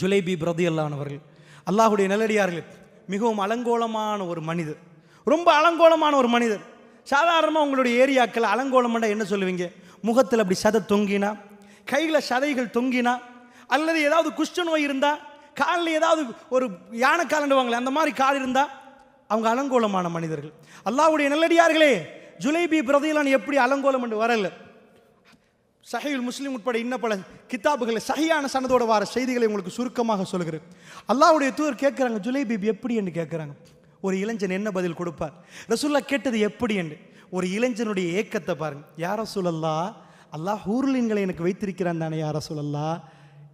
ஜுலைபி பிரதியல்லானவர்கள் அல்லாஹுடைய நிலடியார்கள் மிகவும் அலங்கோலமான ஒரு மனிதர். ரொம்ப அலங்கோலமான ஒரு மனிதர். சாதாரணமாக உங்களுடைய ஏரியாக்கள் அலங்கோலம்னா என்ன சொல்லுவீங்க? முகத்தில் அப்படி சதை தொங்கினா கையில் சதைகள் தொங்கினா அல்லது ஏதாவது குஷ்ட நோய் இருந்தால் காலில் ஏதாவது ஒரு யானை காலண்டுவாங்களே அந்த மாதிரி கால் இருந்தால் அவங்க அலங்கோலமான மனிதர்கள். அல்லாவுடைய நல்லடியார்களே ஜுலைபி பிரதிலான் எப்படி அலங்கோலம் என்று வரல. சஹீல் முஸ்லீம் உட்பட இன்ன பல கித்தாபுகளை சஹியான சனதோட வர செய்திகளை உங்களுக்கு சுருக்கமாக சொல்கிறேன் அல்லாவுடைய தூர் கேட்குறாங்க ஜுலைபீப் எப்படி என்று கேட்குறாங்க. ஒரு இளைஞன் என்ன பதில் கொடுப்பார்? ரசூல்லா கேட்டது எப்படி என்று. ஒரு இளைஞனுடைய ஏக்கத்தை பாருங்க. யார சொல்லல்லா அல்லாஹ் ஊர்லின்களை எனக்கு வைத்திருக்கிறான் தானே யார சொல்லல்லா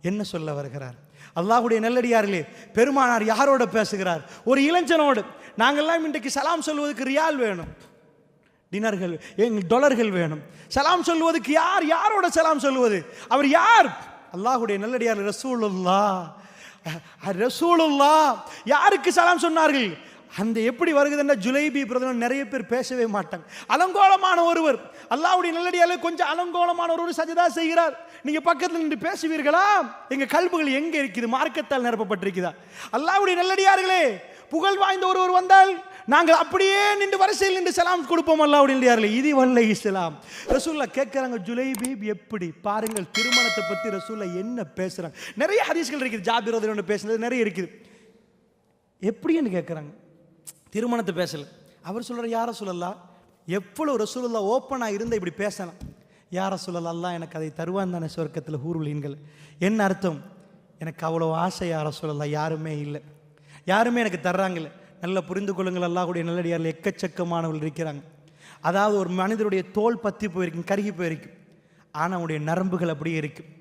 என்ன சொல்ல வருகிறார்? அல்லாஹுடைய நல்லடியார்களே பெருமானார் யாரோட பேசுகிறார்? ஒரு இளைஞனோடு. நாங்கள்லாம் இன்றைக்கு சலாம் சொல்வதற்கு ரியால் வேணும். டினர்கள் எங்கள் டொலர்கள் வேணும். சலாம் சொல்லுவதுக்கு யார் யாரோட சலாம் சொல்லுவது? அவர் யார்? அல்லாஹுடைய நல்லடியார் ரசூலுல்லா. ரசூலுல்லா. யாருக்கு சலாம் சொன்னார்கள்? அந்த எப்படி வருகுதுன்னா ஜுலைபி பிரதமர் நிறைய பேர் பேசவே மாட்டாங்க. அலங்கோலமான ஒருவர். அல்லாவுடைய நல்லடியால கொஞ்சம் அலங்கோலமான ஒருவர் சஜதா செய்கிறார். நீங்க பக்கத்தில் நின்று பேசுவீர்களா? எங்க கல்புகள் எங்க இருக்குது? மார்க்கத்தால் நிரப்பப்பட்டிருக்குதா? அல்லாவுடைய நல்லடியார்களே புகழ் வாய்ந்த ஒருவர் வந்தால் நாங்கள் அப்படியே நின்று வரிசையில் நின்று சலாம் கொடுப்போம் அல்லாஹ்வுடைய அப்படின்றார்கள் இது வல்ல இஸ்லாம் ரசூல்லா கேட்குறாங்க ஜுலைபீப் எப்படி? பாருங்கள் திருமணத்தை பற்றி ரசூல்லா என்ன பேசுகிறாங்க நிறைய ஹதீஸ்கள் இருக்குது. ஜாபிர் ஒன்று பேசுனது நிறைய இருக்குது. எப்படின்னு கேட்குறாங்க? திருமணத்தை பேசலை. அவர் சொல்கிற யார சொல்லலாம் எவ்வளோ ரசூலுல்லா ஓப்பனாக இருந்தால் இப்படி பேசலாம்? யார சொல்லலாம் எனக்கு அதை தருவான் தானே சொர்க்கத்தில் ஹூருலீன்கள் என்ன அர்த்தம்? எனக்கு அவ்வளோ ஆசை யார சொல்லலாம் யாருமே இல்லை. யாருமே எனக்கு தர்றாங்கல்ல நல்லா புரிந்து கொள்ளுங்கள் அல்லாஹுடைய நல்லடியாரில் எக்கச்சக்கமானவர்கள் இருக்கிறாங்க. அதாவது ஒரு மனிதருடைய தோல் பற்றி போயிருக்கும் கருகி போயிருக்கும். ஆனால் அவனுடைய நரம்புகள் அப்படியே இருக்கும்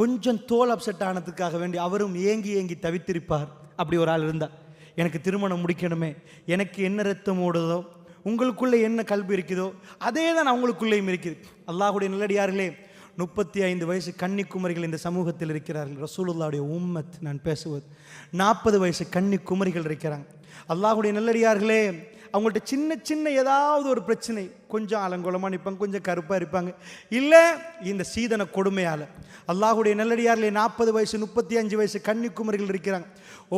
கொஞ்சம் தோல் அப்செட் ஆனதுக்காக வேண்டி அவரும் ஏங்கி ஏங்கி தவித்திருப்பார். அப்படி ஒரு ஆள் இருந்தால் எனக்கு திருமணம் முடிக்கணுமே. எனக்கு என்ன ரத்தம் ஓடுதோ உங்களுக்குள்ளே என்ன கல்வி இருக்குதோ அதே தான் அவங்களுக்குள்ளேயும் இருக்குது. அல்லாஹுடைய நல்லடியார்களே முப்பத்தி ஐந்து வயசு கன்னிக்குமரிகள் இந்த சமூகத்தில் இருக்கிறார்கள். ரசூலுல்லாவுடைய உம்மத் நான் பேசுவது. நாற்பது வயசு கன்னிக்குமரிகள் இருக்கிறாங்க. அல்லாஹுடைய நல்லடியார்களே அவங்கள்ட்ட சின்ன சின்ன ஏதாவது ஒரு பிரச்சனை கொஞ்சம் அலங்கோலமாக நிற்பாங்க கொஞ்சம் கருப்பாக இருப்பாங்க. இல்லை இந்த சீதன கொடுமையால். அல்லாஹுடைய நல்லடியார்களே நாற்பது வயசு முப்பத்தி அஞ்சு வயசு கன்னிக்குமரிகள் இருக்கிறாங்க.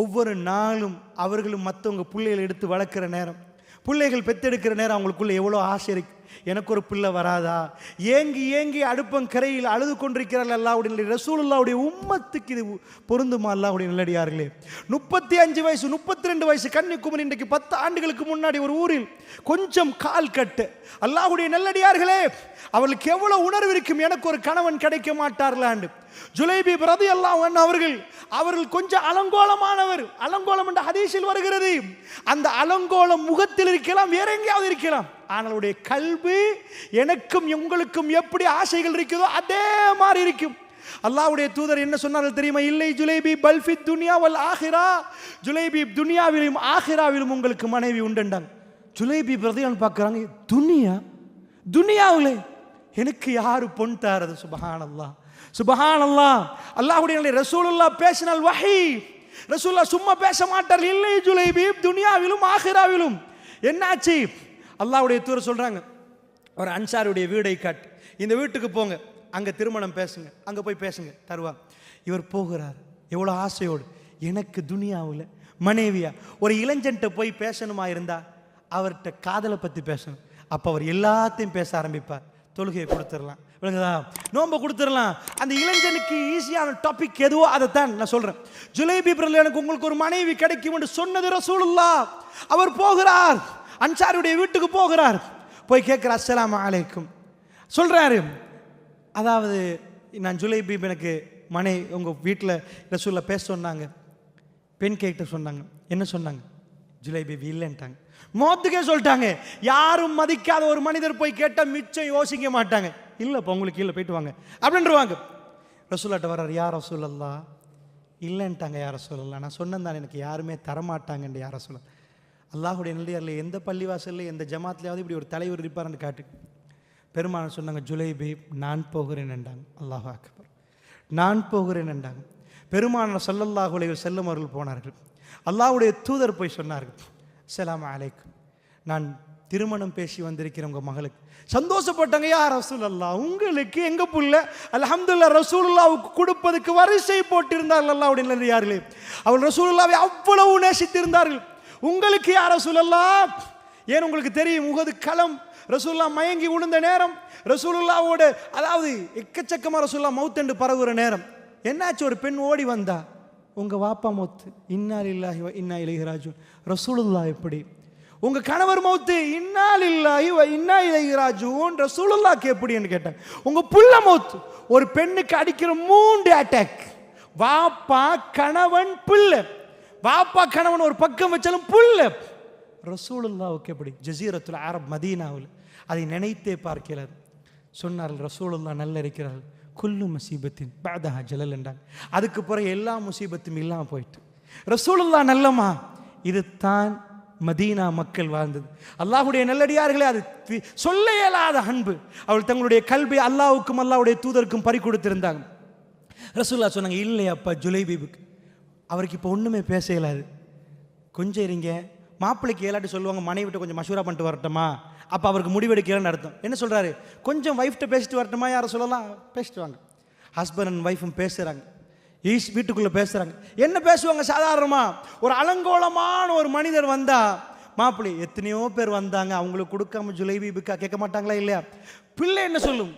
ஒவ்வொரு நாளும் அவர்களும் மற்றவங்க பிள்ளைகளை எடுத்து வளர்க்குற நேரம். பிள்ளைகள் பெற்றெடுக்கிற நேரம் அவங்களுக்குள்ளே எவ்வளோ ஆசை இருக்குது எனக்கு ஒரு பிள்ளை வராதா? ஏங்கி ஏங்கி அடுப்பங்கரையில் அழுது கொண்டிருக்கிறார்கள் அல்லாவுடைய ரசூலுல்லாவுடைய உம்மத்துக்கு இது பொருந்துமா அல்லாவுடைய நல்லடியார்களே முப்பத்தி அஞ்சு வயசு முப்பத்தி ரெண்டு வயசு கன்னிக்குமரி இன்றைக்கு பத்து ஆண்டுகளுக்கு முன்னாடி ஒரு ஊரில் கொஞ்சம் கால் கட்டு. அல்லாஹுடைய நல்லடியார்களே அவளுக்கு எவ்வளவு உணர்வு இருக்கும்? எனக்கு ஒரு கணவன் கிடைக்க மாட்டார்களாண்டு ஜுலைபி பிரதி அல்லாஹ் அவர்கள் அவர்கள் கொஞ்சம் அலங்கோலமானவர். அலங்கோலம் என்ற ஹதீஷில் வருகிறது. அந்த அலங்கோலம் முகத்தில் இருக்கலாம் வேற எங்கேயாவது இருக்கலாம். ஆனால் அவருடைய கல்வி எனக்கும் உங்களுக்கும் எப்படி ஆசைகள் இருக்குதோ அதே மாதிரி இருக்கும். அல்லாவுடைய தூதர் என்ன சொன்னார்கள் தெரியுமா? இல்லை ஜுலைபி பல்ஃபி துனியா வல் ஆஹிரா. ஜுலைபி துனியாவிலும் ஆஹிராவிலும் உங்களுக்கு மனைவி உண்டுண்டாங்க ஜுலைபி பிரதியான் பார்க்குறாங்க துனியா? துனியாவிலே எனக்கு யாரு பொன் தாரது? சுபஹான் அல்லா சுபஹான் அல்லாஹ்வுடைய அல்லாஹுடைய ரசூலுல்லா பேசினால் வஹி. ரசூல்லா சும்மா பேச மாட்டார் இல்லை ஜுலைபி துனியாவிலும் ஆஹிராவிலும். என்னாச்சு? அல்லாவுடைய தூர சொல்கிறாங்க ஒரு அன்சாருடைய வீடை காட்டு. இந்த வீட்டுக்கு போங்க. அங்கே திருமணம் பேசுங்க. அங்கே போய் பேசுங்க. தருவா. இவர் போகிறார். எவ்வளோ ஆசையோடு. எனக்கு துனியாவில் மனைவியா? ஒரு இளைஞன்ட்ட போய் பேசணுமா இருந்தால் அவர்கிட்ட காதலை பற்றி பேசணும். அப்போ அவர் எல்லாத்தையும் பேச ஆரம்பிப்பார். தொழுகையை கொடுத்துடலாம். விளங்குதா? நோன்பை கொடுத்துடலாம். அந்த இளைஞனுக்கு ஈஸியான டாபிக் எதுவோ அதை தான் நான் சொல்கிறேன் ஜுலை பிரல் எனக்கு உங்களுக்கு ஒரு மனைவி கிடைக்கும் என்று சொன்னது ரசூலுல்லா அவர் போகிறார். அன்சாருடைய வீட்டுக்கு போகிறார். போய் கேட்குற அஸ்லாம் அலைக்கும். சொல்கிறாரு அதாவது நான் ஜுலைபி எனக்கு மனை உங்கள் வீட்டில் ரசூலில் பேச சொன்னாங்க. பெண் கேட்ட சொன்னாங்க. என்ன சொன்னாங்க? ஜுலைபி இல்லைன்ட்டாங்க. மோத்துக்கே சொல்லிட்டாங்க. யாரும் மதிக்காத ஒரு மனிதர் போய் கேட்டால் மிச்சம் யோசிக்க மாட்டாங்க. இல்லைப்பா உங்களுக்கு கீழே போயிட்டு வாங்க. அப்படின்றவாங்க. ரசூலாட்ட வர்றார் யார் ரசூலல்லா இல்லைன்ட்டாங்க யார் ரசூலல்லா நான் சொன்னேன் தான் எனக்கு யாருமே தரமாட்டாங்கன்ற யார் ரசூலா அல்லாஹுடைய நல்லியாரில் எந்த பள்ளிவாசல்ல எந்த ஜமாத்திலையாவது இப்படி ஒரு தலைவர் இருப்பார்னு காட்டு. பெருமாள் சொன்னாங்க ஜுலைபி நான் போகிறேன் என்றாங்க. அல்லாஹ் அக்பர். நான் போகிறேன் என்றாங்க. பெருமானார் ஸல்லல்லாஹு செல்லும் அவர்கள் போனார்கள். அல்லாஹுடைய தூதர் போய் சொன்னார்கள் சலாம் அலைக்கும். நான் திருமணம் பேசி வந்திருக்கிற உங்கள் மகளுக்கு. சந்தோஷப்பட்டாங்க யா ரசூல் உங்களுக்கு எங்கள் புள்ள? அல்ஹம்துல்லா ரசூலுல்லாவுக்கு கொடுப்பதுக்கு வரிசை போட்டிருந்தார்கள் அல்லாவுடைய அப்படின்னு யார்களே அவள் ரசூலுல்லாவை அவ்வளவு நேசித்திருந்தார்கள். உங்களுக்கு யார் ரசூலல்லா ஏன் உங்களுக்கு தெரியும்? உகது களம். ரசூல்லா மயங்கி விழுந்த நேரம். ரசூலுல்லாவோட அதாவது எக்கச்சக்கமாக ரசூல்லா மவுத்தண்டு பரவுகிற நேரம். என்னாச்சு? ஒரு பெண் ஓடி வந்தா. உங்கள் வாப்பா மௌத்து இன்னால் இல்லாஹி இன்னா இளையராஜு ரசூலுல்லா எப்படி? உங்கள் கணவர் மௌத்து இன்னால் இல்லாஹி வ இன்னா இளையராஜுன் ரசூலுல்லாக்கு எப்படின்னு கேட்டாங்க உங்கள் புள்ள மௌத்து ஒரு பெண்ணுக்கு அடிக்கிற மூன்று அட்டாக் வாப்பா கணவன் பிள்ளை. பாப்பா கணவன் ஒரு பக்கம் வச்சாலும் புள்ள ரசூலுல்லாவுக்கு எப்படி? ஜசீரத்துல அரப் மதீனாவில். அதை நினைத்தே பார்க்கிறார். சொன்னார்கள் ரசூலுல்லா நல்ல இருக்கிறார்கள் குல்லு முசீபத்தின் பாதஹா ஜலல் என்றாங்க. அதுக்கு பிறகு எல்லா முசீபத்தும் இல்லாமல் போயிட்டு. ரசூலுல்லா நல்லம்மா. இது தான் மதீனா மக்கள் வாழ்ந்தது. அல்லாஹுடைய நல்லடியார்களே அது சொல்ல இயலாத அன்பு. அவள் தங்களுடைய கல்வி அல்லாவுக்கும் அல்லாவுடைய தூதருக்கும் பறி கொடுத்திருந்தாங்க ரசூல்லா சொன்னாங்க இல்லை அப்பா ஜுலைபீபுக்கு. அவருக்கு இப்போ ஒன்றுமே பேச இயலாது கொஞ்சம் இருங்க. மாப்பிள்ளைக்கு ஏலாட்டி சொல்லுவாங்க மனைவிட்ட கொஞ்சம் மஷூரா பண்ணிட்டு வரட்டுமா? அப்போ அவருக்கு முடிவெடுக்கலன்னு அர்த்தம். என்ன சொல்கிறாரு கொஞ்சம் ஒய்ஃப்ட்ட பேசிட்டு வரட்டுமா? யாரை சொல்லலாம். பேசிட்டு வாங்க. ஹஸ்பண்ட் அண்ட் ஒய்ஃபும் பேசுகிறாங்க ஈஸ் வீட்டுக்குள்ளே பேசுகிறாங்க என்ன பேசுவாங்க சாதாரணமாக ஒரு அலங்கோலமான ஒரு மனிதர் வந்தால் மாப்பிள்ளை எத்தனையோ பேர் வந்தாங்க. அவங்களுக்கு கொடுக்காம ஜுலைபீபுக்கா கேட்க மாட்டாங்களா இல்லையா? பிள்ளை என்ன சொல்லும்?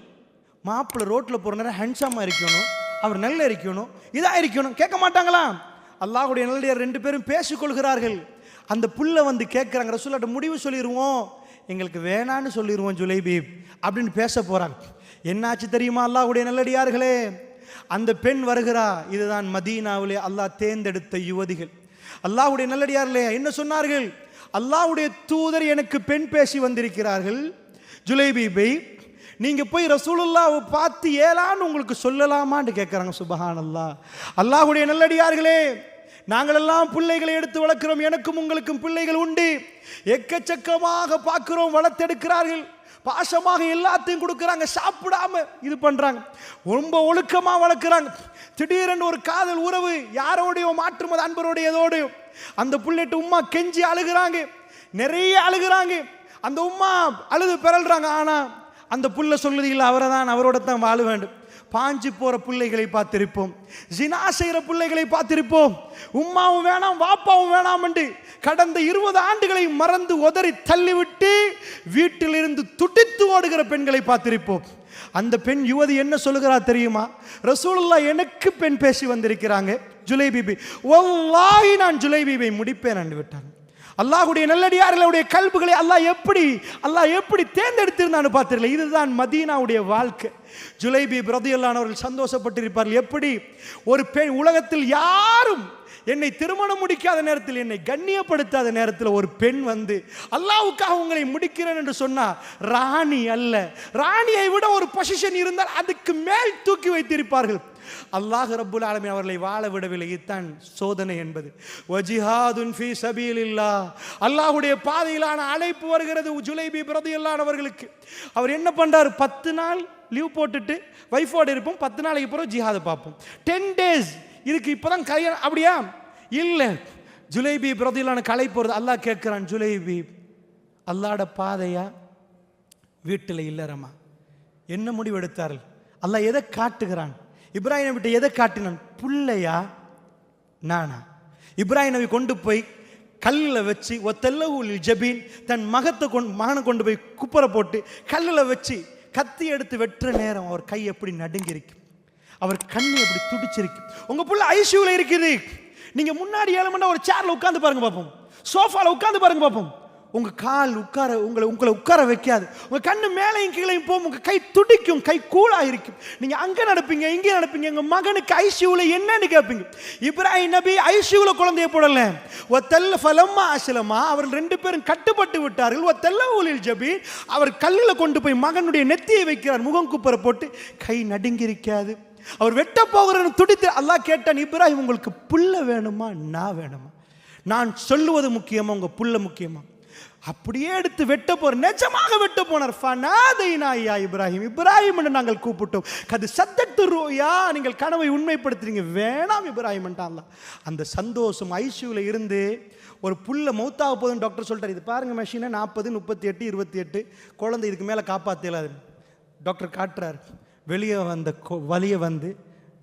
மாப்பிள்ளை ரோட்டில் போகிற நேரம் ஹேண்ட்ஸாமாக இருக்கணும். அவர் நல்ல இருக்கணும். இதாக இருக்கணும். கேட்க மாட்டாங்களா? அல்லாஹுடைய நல்லடியார் ரெண்டு பேரும் பேசிக்கொள்கிறார்கள். அந்த புல்லை வந்து கேட்குறாங்க ரசூல்லாட்ட முடிவு சொல்லிடுவோம் எங்களுக்கு வேணான்னு சொல்லிடுவோம் ஜுலைபீப். அப்படின்னு பேச போகிறாங்க என்னாச்சு தெரியுமா அல்லாஹுடைய நல்லடியார்களே? அந்த பெண் வருகிறா. இதுதான் மதீனாவிலே அல்லாஹ் தேர்ந்தெடுத்த யுவதிகள். அல்லாஹுடைய நல்லடியார்களே என்ன சொன்னார்கள்? அல்லாஹ்வுடைய தூதர் எனக்கு பெண் பேசி வந்திருக்கிறார்கள். ஜுலைபீபை நீங்கள் போய் ரசூலுல்லாவை பார்த்து ஏலான்னு உங்களுக்கு சொல்லலாமான்னு கேட்குறாங்க சுபஹான் அல்லாஹ் அல்லாஹ்வுடைய நல்லடியார்களே நாங்களெல்லாம் பிள்ளைகளை எடுத்து வளர்க்கிறோம். எனக்கும் உங்களுக்கும் பிள்ளைகள் உண்டு. எக்கச்சக்கமாக பார்க்கிறோம். வளர்த்தெடுக்கிறார்கள். பாசமாக எல்லாத்தையும் கொடுக்குறாங்க. சாப்பிடாம இது பண்ணுறாங்க ரொம்ப ஒழுக்கமாக வளர்க்குறாங்க. திடீரென்று ஒரு காதல் உறவு யாரோடையோ மாற்றுமது மத அந்த புள்ளைட்டு உம்மா கெஞ்சி அழுகுறாங்க. நிறைய அழுகுறாங்க. அந்த உம்மா அழுது பிறல்றாங்க. ஆனால் அந்த புள்ள சொல்லுது இல்லை அவரை தான் அவரோட தான் வாழ வேண்டும். பாஞ்சு போற பிள்ளைகளை பார்த்திருப்போம். ஜினா செய்கிற பிள்ளைகளை பார்த்திருப்போம். உம்மாவும் வேணாம் வாப்பாவும் வேணாம் என்று கடந்த இருபது ஆண்டுகளை மறந்து உதறி தள்ளிவிட்டு வீட்டிலிருந்து துடித்து ஓடுகிற பெண்களை பார்த்திருப்போம். அந்த பெண் யுவதி என்ன சொல்லுகிறா தெரியுமா? ரசூலுல்லா எனக்கு பெண் பேசி வந்திருக்கிறாங்க. ஜுலைபீபி. ஒல்லாய் நான் ஜுலைபீபை முடிப்பேன் என்று விட்டாங்க. அல்லாஹுடைய நல்லடியார்களுடைய கல்புகளை அல்லாஹ் எப்படி அல்லாஹ் எப்படி தேர்ந்தெடுத்திருந்தான்னு பார்த்துருல இதுதான் மதீனாவுடைய வாழ்க்கை. ஜுலைபி பிரதியல்லானவர்கள் சந்தோஷப்பட்டிருப்பார்கள். எப்படி? ஒரு பெண் உலகத்தில் யாரும் என்னை திருமணம் முடிக்காத நேரத்தில் என்னை கண்ணியப்படுத்தாத நேரத்தில் ஒரு பெண் வந்து அல்லாவுக்காக உங்களை முடிக்கிறேன் என்று சொன்னால் ராணி அல்ல. ராணியை விட ஒரு பொசிஷன் இருந்தால் அதுக்கு மேல் தூக்கி வைத்திருப்பார்கள். அல்லாஹ் ரப்புல் ஆலமி அவர்களை வாழ விடவில்லை. இதுதான் சோதனை என்பது. வஜிஹாதுன் ஃபீ சபீலில்லா அல்லாஹுடைய பாதையிலான அழைப்பு வருகிறது ஜுலைபி பிரதியல்லானவர்களுக்கு அவர் என்ன பண்றாரு? பத்து நாள் லீவ் போட்டுட்டு வைஃபோடு இருப்போம். பத்து நாளைக்கு பிறகு ஜிஹாதை பார்ப்போம். டென் டேஸ் இதுக்கு இப்போதான் கல்யாணம் அப்படியா? இல்லை. ஜுலைபி பிரதியிலான கலை போகிறது அல்லாஹ் கேட்குறான் ஜுலைபி அல்லாட பாதையா? வீட்டில் இல்லறமா? என்ன முடிவு எடுத்தார்கள்? அல்லாஹ் எதை காட்டுகிறான்? இப்ராஹிம் நபிட்ட எதை காட்டினான்? புள்ளையா நானா? இப்ராஹிம் நபி கொண்டு போய் கல்லில் வச்சு ஒத்தெல்லூலில் ஜபீன் தன் மகத்தை கொண்டு மகனை கொண்டு போய் குப்பரை போட்டு கல்லில் வச்சு கத்தி எடுத்து வெட்டுற நேரம் அவர் கை எப்படி நடுங்கிருக்கு அவர் கண்ணு எப்படி துடிச்சிருக்கு. உங்கள் புள்ள ஐசியூவில் இருக்குது. நீங்கள் முன்னாடி ஏழு மணி ஒரு சேரில் உட்காந்து பாருங்க பார்ப்போம் சோஃபாவில் உட்காந்து பாருங்க பார்ப்போம் உங்கள் கால் உட்கார உங்களை உங்களை உட்கார வைக்காது. உங்கள் கண்ணு மேலையும் கீழையும் போகும் உங்கள் கை துடிக்கும் கை கூலாக இருக்கும் நீங்கள் அங்கே நடப்பீங்க இங்கே நடப்பீங்க எங்கள் மகனுக்கு ஐசியூவில் என்னன்னு கேட்பீங்க. இப்ராஹிம் நபி ஐசியூவில் குழந்தைய போடல. ஒத்தல்ல ஃபலம்மா அசலம்மா அவர் ரெண்டு பேரும் கட்டுப்பட்டு விட்டார்கள். ஒ தெல்ல ஊழில் ஜபி அவர் கல்லில் கொண்டு போய் மகனுடைய நெத்தியை வைக்கிறார். முகம் குப்பரை போட்டு கை நடுங்கிருக்காது அவர் வெட்ட போகிறன்னு துடித்து அல்லாஹ் கேட்டான் இப்ராஹிம் உங்களுக்கு புல்ல வேணுமா நான் வேணுமா? நான் சொல்லுவது முக்கியமா உங்கள் புல்ல முக்கியமா? அப்படியே எடுத்து வெட்ட போற நிஜமாக வெட்ட போனார். ஃபனாதைனா இப்ராஹிம் இப்ராஹிம் நாங்கள் கூப்பிட்டோம். கது சத்தத்து ரோயா நீங்கள் கனவை உண்மைப்படுத்துறீங்க. வேணாம் இப்ராஹிம் அந்த சந்தோஷம் ஐசியூவில் இருந்து ஒரு புல்ல மௌத்தாக போதுன்னு டாக்டர் சொல்லிட்டார். இது பாருங்கள் மெஷினை நாற்பது முப்பத்தி எட்டு இருபத்தி எட்டு. குழந்தை இதுக்கு மேலே காப்பாற்றலாது டாக்டர் காட்டுறார். வெளியே வந்த கொ- வந்து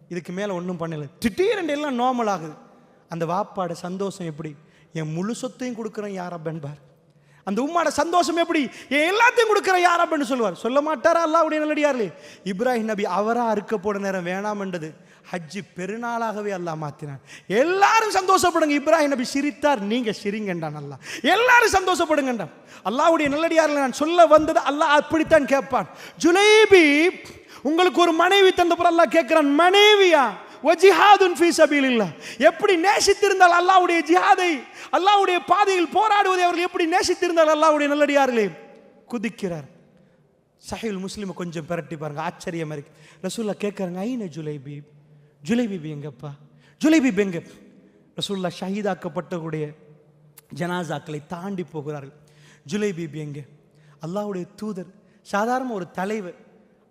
இதுக்கு மேலே ஒன்றும் பண்ணல. திடீரென்று எல்லாம் நார்மல் ஆகுது. அந்த வாப்பாட சந்தோஷம் எப்படி? என் முழு சொத்தையும் கொடுக்குறேன் யாரப்பன்பார் அந்த உம்மாட சந்தோஷம் எப்படி? என் எல்லாத்தையும் கொடுக்குற யார் அப்படின்னு சொல்லுவார். சொல்ல மாட்டாரா அல்லாவுடைய நல்லடியார்களே? இப்ராஹிம் நபி அவரா அறுக்க போட நேரம் வேணாம்ன்றது ஹஜ்ஜி பெருநாளாகவே அல்லாஹ் மாத்தினார். எல்லாரும் சந்தோஷப்படுங்க. இப்ராஹிம் நபி சிரித்தார். நீங்க சிரிங்கண்டான் அல்லா எல்லாரும் சந்தோஷப்படுங்கண்டான் அல்லாவுடைய நல்லடியார்கள் நான் சொல்ல வந்தது அல்லாஹ் அப்படித்தான் கேட்பான். ஜுலேபி உங்களுக்கு ஒரு மனைவி தந்தப்புறம் அல்லாஹ் கேட்குறான் மனைவியா? வஜிஹாதுன் ஃபீ சபீலில்லாஹ். எப்படி நேசித்திருந்தால் அல்லாவுடைய ஜிஹாதை அல்லாவுடைய பாதையில் போராடுவதை அவர்கள் எப்படி நேசித்திருந்தால் அல்லாவுடைய நல்லடியார்களே? குதிக்கிறார். சஹில் முஸ்லீமை கொஞ்சம் பிரட்டி பாருங்க ஆச்சரியமா இருக்கு. ரசூல்லா கேட்குறாங்க ஐன ஜுலைபி? ஜுலைபீபி எங்கப்பா? ஜுலைபீப் எங்க? ரசூல்லா ஷஹீதாக்கப்பட்டவருடைய ஜனாசாக்களை தாண்டி போகிறார்கள். ஜுலைபீபி எங்க? அல்லாவுடைய தூதர் சாதாரண ஒரு தலைவர்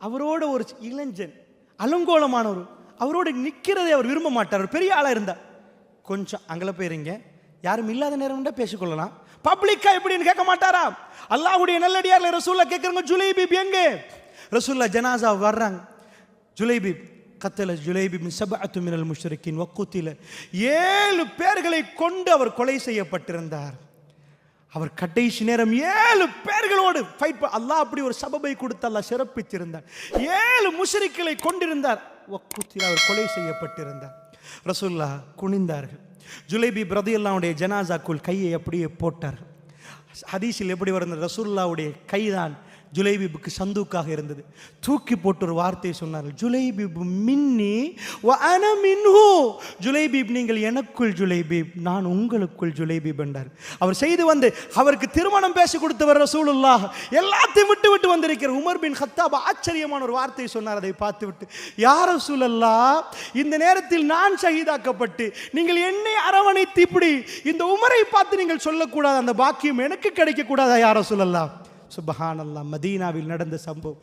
அவரோட ஒரு இளைஞன் அலங்கோலமானவர் அவரோட நிற்கிறதை அவர் விரும்ப மாட்டார். அவர் பெரிய ஆளாக இருந்தார். கொஞ்சம் அங்கே போயிருங்க. யாரும் இல்லாத நேரம் பேசிக்கொள்ளலாம். பப்ளிக்கா எப்படின்னு கேட்க மாட்டாரா? அல்லாஹுடைய நல்லடியாரில் ரசூல்லா கேட்குறாங்க ஜுலைபீப் எங்கே? ரசூல்லா ஜனாசா வர்றாங்க. ஜுலைபீப் கத்தல ஜுலைபீப் சபஅத்து மினல் முஷ்ரிக்கின் வக்கூத்தில ஏழு பேர்களை கொண்டு அவர் கொலை செய்யப்பட்டிருந்தார். அவர் கடைசி நேரம் ஏழு பேர்களோடு ஃபைட் அல்லாஹ் அப்படி ஒரு சபபை கொடுத்து அல்லாஹ் சிறப்பித்திருந்தார். ஏழு முஷரிக்களை கொண்டிருந்தார். வக்குத்தில் அவர் கொலை செய்யப்பட்டிருந்தார். ரசுல்லா குனிந்தார்கள். ஜுலைபி பிரதியல்லாவுடைய ஜனாசாக்குள் கையை அப்படியே போட்டார்கள். ஹதீஸில் எப்படி வருந்த ரசூல்லாவுடைய கைதான் ஜுலைபிபுக்கு சந்தூக்காக இருந்தது. தூக்கி போட்டு ஒரு வார்த்தையை சொன்னார்கள். ஜுலைபிபு மின்னி மின்ஹூ. ஜுலைபீப் நீங்கள் எனக்குள் ஜுலைபீப் நான் உங்களுக்குள் ஜுலைபீப் என்றார். அவர் செய்து வந்து அவருக்கு திருமணம் பேசி கொடுத்தவர் ரசூலுல்லாஹ். எல்லாத்தையும் விட்டு விட்டு வந்திருக்கிற உமர் பின் ஹத்தாப் ஆச்சரியமான ஒரு வார்த்தையை சொன்னார். அதை பார்த்து விட்டு யார் ரசூலல்லா இந்த நேரத்தில் நான் ஷஹீதாக்கப்பட்டு நீங்கள் என்னை அரவணைத்து இப்படி இந்த உமரை பார்த்து நீங்கள் சொல்லக்கூடாது. அந்த பாக்கியம் எனக்கு கிடைக்கக்கூடாதா யார ரசூலல்லா சுபஹானல்லா மதீனாவில் நடந்த சம்பவம்.